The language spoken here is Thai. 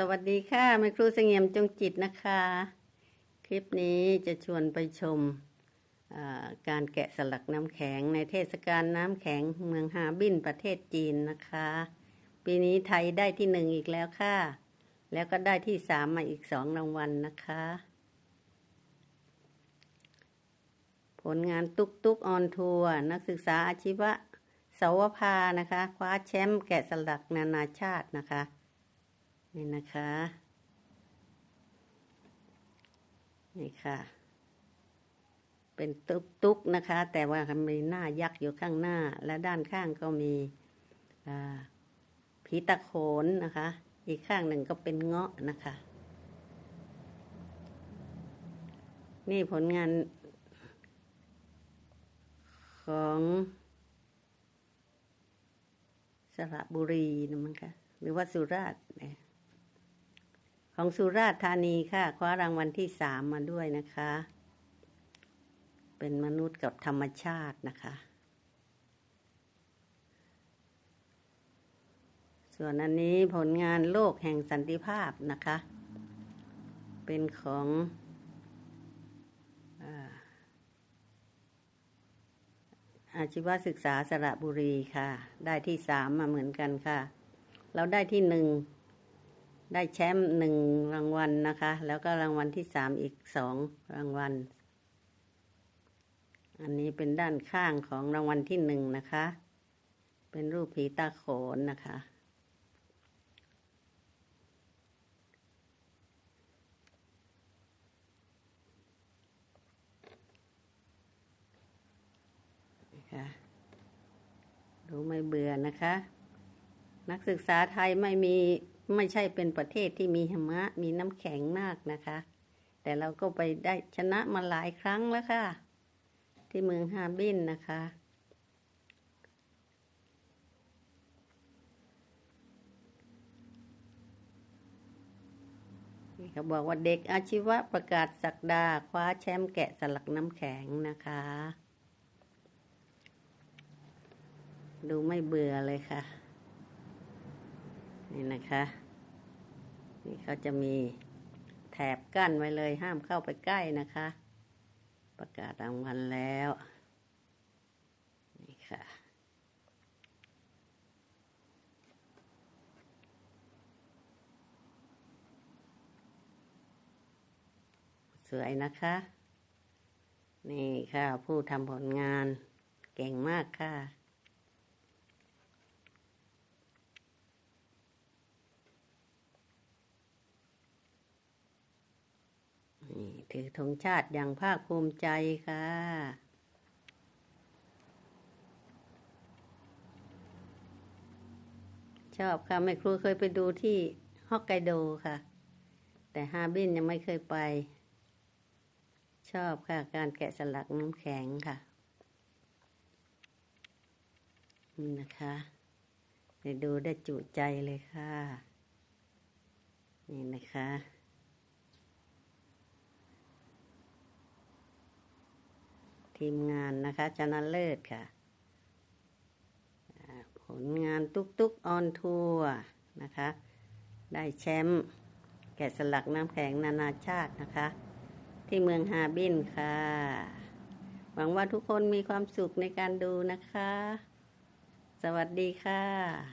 สวัสดีค่ะแม่ครูเสงี่ยมจงจิตนะคะ คลิปนี้จะชวนไปชมการแกะสลักน้ำแข็งในเทศกาลน้ำแข็งเมืองฮาบินประเทศจีนนะคะ ปีนี้ไทยได้ที่หนึ่งอีกแล้วค่ะ แล้วก็ได้ที่สามมาอีกสองรางวัลนะคะ ผลงานตุ๊กตุ๊กออนทัวร์นักศึกษาอาชีวะสวภานะคะ คว้าแชมป์แกะสลักนานาชาตินะคะ นี่นะคะ นี่ค่ะ เป็นตุ๊กตุ๊กนะคะ แต่ว่ามีหน้ายักษ์อยู่ข้างหน้า และด้านข้างก็มีผีตะโขนนะคะ อีกข้างหนึ่งก็เป็นเงาะนะคะ นี่ผลงานของสระบุรีนะมั้งคะหรือว่าสุราษฎร์เนี่ย ของสุราษฎร์ธานีค่ะ คว้ารางวัลที่สามมาด้วยนะคะ เป็นมนุษย์กับธรรมชาตินะคะ ส่วนอันนี้ผลงานโลกแห่งสันติภาพนะคะ เป็นของอาชีวศึกษาสระบุรีค่ะ ได้ที่สามมาเหมือนกันค่ะ เราได้ที่หนึ่ง ได้แชมป์หนึ่งรางวัลนะคะ แล้วก็รางวัลที่สามอีกสองรางวัล อันนี้เป็นด้านข้างของรางวัลที่หนึ่งนะคะ เป็นรูปผีตาโขนนะคะ ดูไม่เบื่อนะคะ นักศึกษาไทยไม่มี ไม่ใช่เป็นประเทศที่มีหิมะมีน้ำแข็งมากนะคะ แต่เราก็ไปได้ชนะมาหลายครั้งแล้วค่ะ ที่เมืองฮาบินนะคะ เขาบอกว่าเด็กอาชีวะประกาศสักดา คว้าแชมป์แกะสลักน้ำแข็งนะคะ ดูไม่เบื่อเลยค่ะนี่นะคะ นี่เขาจะมีแถบกั้นไว้เลยห้ามเข้าไปใกล้นะคะ ประกาศรางวัลแล้ว นี่ค่ะ สวยนะคะ นี่ค่ะ ผู้ทำผลงานเก่งมากค่ะ นี่ ถือธงชาติอย่างภาคภูมิใจค่ะ ชอบค่ะแม่ครูเคยไปดูที่ฮอกไกโดค่ะ แต่ฮาบินยังไม่เคยไป ชอบค่ะ การแกะสลักน้ำแข็งค่ะนี่นะคะไปดูได้จุใจเลยค่ะ นี่นะคะ ทีมงานนะคะชนะเลิศค่ะอ่าผลงานตุ๊กตุ๊กออนทัวร์นะคะ ได้แชมป์แกะสลักน้ำแข็งนานาชาตินะคะ ที่เมืองฮาบินค่ะ หวังว่าทุกคนมีความสุขในการดูนะคะ สวัสดีค่ะ